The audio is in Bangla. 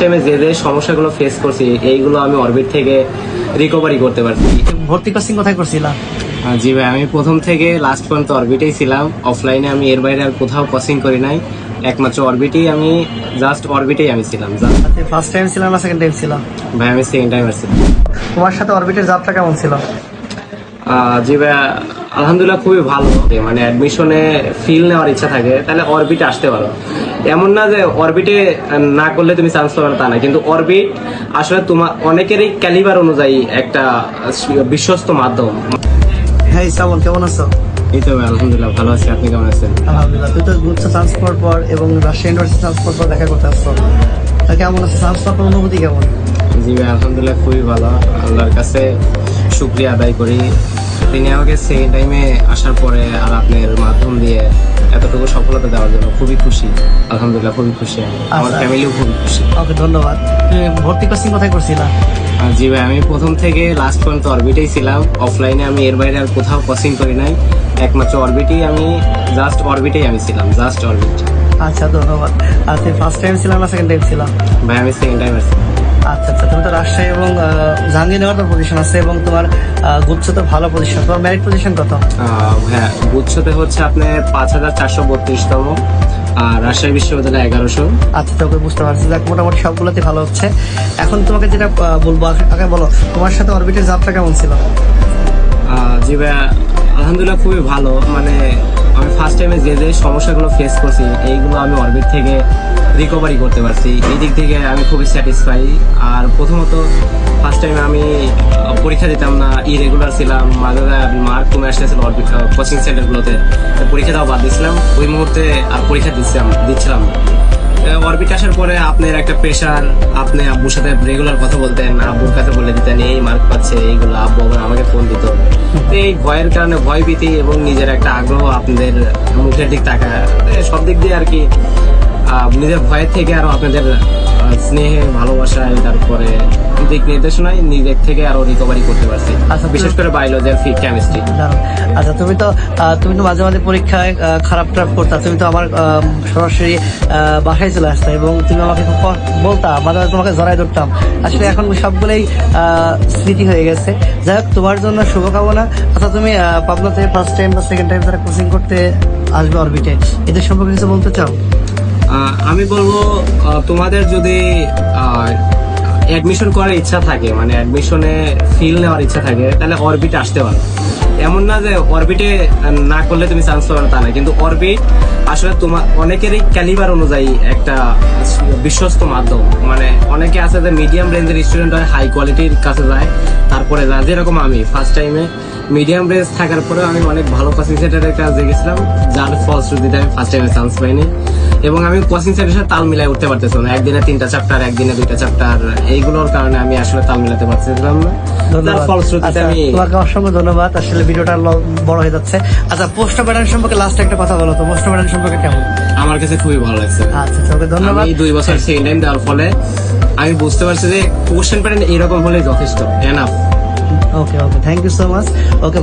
টাইমে যে যে সমস্যাগুলো ফেস করছি এইগুলো আমি অরবিট থেকে রিকভারি করতে পারছি। ভর্তি কোচিং কোথায় করছিলা? আহ, জি ভাই আমি প্রথম থেকে লাস্ট পর্যন্ত অরবিটেই ছিলাম। অফলাইনে আমি এর বাইরে আর কোথাও কোচিং করি নাই। একমাত্র অরবিটেই আমি জাস্ট অরবিটেই আমি ছিলাম ফার্স্ট টাইম ছিলাম না সেকেন্ড টাইম ছিলাম ভাই আমি সেকেন্ড টাইম আসছিলাম তোমার সাথে অরবিটের যাত্রা কেমন ছিল? জি ভাই আলহামদুলিল্লাহ খুবই ভালো। মানে অ্যাডমিশনে ফিল নেওয়ার ইচ্ছা থাকে তাহলে অরবিটে আসতে পারো। এমন না যে অরবিটে না করলে তুমি চান্স পাবে না তা না। কিন্তু অরবিট আসলে তোমার অনেকেরই ক্যালিবার অনুযায়ী একটা বিশ্বস্ত মাধ্যম। হ্যাঁ শ্রাবণ কেমন আছো? এই তো আলহামদুলিল্লাহ ভালো আছি। আপনি কেমন আছেন? আলহামদুলিল্লাহ তুই তো গুচ্ছ ট্রান্সপোর্ট পর এবং রাজশাহী ইউনিভার্সিটি ট্রান্সপোর্ট পর দেখা করতে আসছো। কেমন আছে? ট্রান্সপোর্ট অনুভূতি কেমন? জি ভাই আলহামদুলিল্লাহ খুবই ভালো। আল্লাহর কাছে শুক্রিয়া আদায় করি। তিনি আমাকে সেই টাইমে আসার পরে আর আপনার মাধ্যম দিয়ে এতটুকু সফলতা দেওয়ার জন্য খুবই খুশি। আলহামদুলিল্লাহ খুবই খুশি আমি। আমার আচ্ছা। ফ্যামিলিও খুবই খুশি। ওকে ধন্যবাদ। ভর্তি কোচিং কোথায় করছিলা? আর জি ভাই আমি প্রথম থেকে লাস্ট পর্যন্ত অরবিটেই ছিলাম। অফলাইনে আমি এর বাইরে আর কোথাও কোচিং করি নাই। একমাত্র অরবিটেই আমি জাস্ট অরবিটেই আমি ছিলাম জাস্ট অরবিট আচ্ছা ধন্যবাদ। তুমি ফার্স্ট টাইম ছিলাম না সেকেন্ড টাইম ছিলাম ভাই আমি সেকেন্ড টাইম আসছি আচ্ছা আচ্ছা তুমি তো রাজশাহী এবং জাহাঙ্গীরনগর পজিশন আছে এবং তোমার আহ, গুচ্ছ তো ভালো পজিশন তোমার ম্যারিট পজিশন কত? হ্যাঁ গুচ্ছতে হচ্ছে আপনার পাঁচ হাজার চারশো বত্রিশতম আর রাজশাহী বিশ্ববিদ্যালয় এগারোশো। আচ্ছা তোকে বুঝতে পারছি। দেখ মোটামুটি সবগুলোতে ভালো হচ্ছে। এখন তোমাকে যেটা বলব আগে- বলো তোমার সাথে অরবিটের যাত্রা কেমন ছিল? জি ভাইয়া আলহামদুলিল্লাহ খুবই ভালো। মানে আমি ফার্স্ট টাইমে যে যে সমস্যাগুলো ফেস করছি এইগুলো আমি অরবিট থেকে রিকভারি করতে পারছি। এই দিক থেকে আমি খুবই স্যাটিসফাই আর প্রথমত ফার্স্ট টাইমে আমি পরীক্ষা দিতাম না ইরেগুলার ছিলাম। মাঝে মার্ক কমে আসতেছিল কোচিং সেন্টারগুলোতে পরীক্ষা দেওয়া বাদ দিয়েছিলাম। ওই মুহূর্তে আর পরীক্ষা দিচ্ছিলাম দিচ্ছিলাম। অরবিট আসার পরে আপনার একটা প্রেশার আপনি আব্বুর সাথে রেগুলার কথা বলতেন, আব্বুর কাছে বলে দিতেন, এই মার্ক পাচ্ছে, এইগুলো আব্বু আবার আমাকে ফোন দিত। এই ভয়ের কারণে, ভয় ভীতি এবং নিজের একটা আগ্রহ আপনাদের মুখের দিক তাকা সব দিক দিয়ে আর কি নিজের ভয়ের থেকে আরও আপনাদের স্নেহে ভালোবাসায় তারপরে দিক নির্দেশনায় নিজের থেকে আরও রিকভারি করতে পারছি। আচ্ছা, বিশেষ করে বায়োলজি আর কেমিস্ট্রি আচ্ছা তুমি তো তুমি তো মাঝে মাঝে পরীক্ষায় খারাপ টারাপ করতা। তুমি তো আমার সরাসরি বাসায় চলে আসতা এবং তুমি আমাকে বলতা মাঝে মাঝে তোমাকে জড়াই ধরতাম। আসলে এখন সবগুলোই আহ, স্মৃতি হয়ে গেছে। যাই হোক তোমার জন্য শুভকামনা। আচ্ছা তুমি পাবনাতে ফার্স্ট টাইম বা সেকেন্ড টাইম তারা কোচিং করতে আসবে অরবিটে এদের সম্পর্কে কিছু বলতে চাও? আমি বলব তোমাদের যদি অ্যাডমিশন করার ইচ্ছা থাকে মানে অ্যাডমিশনে ফিল নেওয়ার ইচ্ছা থাকে, তাহলে অরবিট আসতে পারো। এমন না যে অরবিটে না করলে তুমি চান্স পাবে না তা না কিন্তু অরবিট আসলে তোমার অনেকেরই ক্যালিবার অনুযায়ী একটা বিশ্বস্ত মাধ্যম। মানে অনেকে আছে যে মিডিয়াম রেঞ্জের স্টুডেন্ট হয় হাই কোয়ালিটির কাছে যায় তারপরে যায়। যেরকম আমি ফার্স্ট টাইমে মিডিয়াম রেঞ্জ থাকার পরে আমি অনেক ভালো কোচিং সেন্টারের কাছে গেছিলাম যার ফলশ্রুতিতে আমি ফার্স্ট টাইমে চান্স পাইনি। এবং আমি কোচিং সেন্টারের সাথে তাল মিলাই উঠতে পারতেছিলাম না। একদিনে তিনটা চ্যাপ্টার একদিনে দুইটা চ্যাপ্টার এইগুলোর কারণে আমি আসলে তাল মিলাতে পারছিলাম না। ধন্যবাদ। ফলশ্রুতিতে আচ্ছা, আমি তোমাকে অসংখ্য ধন্যবাদ। আসলে ভিডিওটা বড় হয়ে যাচ্ছে। আচ্ছা পোস্ট প্যাটার্ন সম্পর্কে লাস্ট একটা কথা বলো তো পোস্ট প্যাটার্ন সম্পর্কে কেমন? আমার কাছে খুবই ভালো লাগছে। আচ্ছা তোকে ধন্যবাদ। আমি দুই বছর সেকেন্ড টাইম দেওয়ার ফলে আমি বুঝতে পারছি যে কোশ্চেন প্যাটার্ন এরকম হলে যথেষ্ট। Enough okay okay thank you so much okay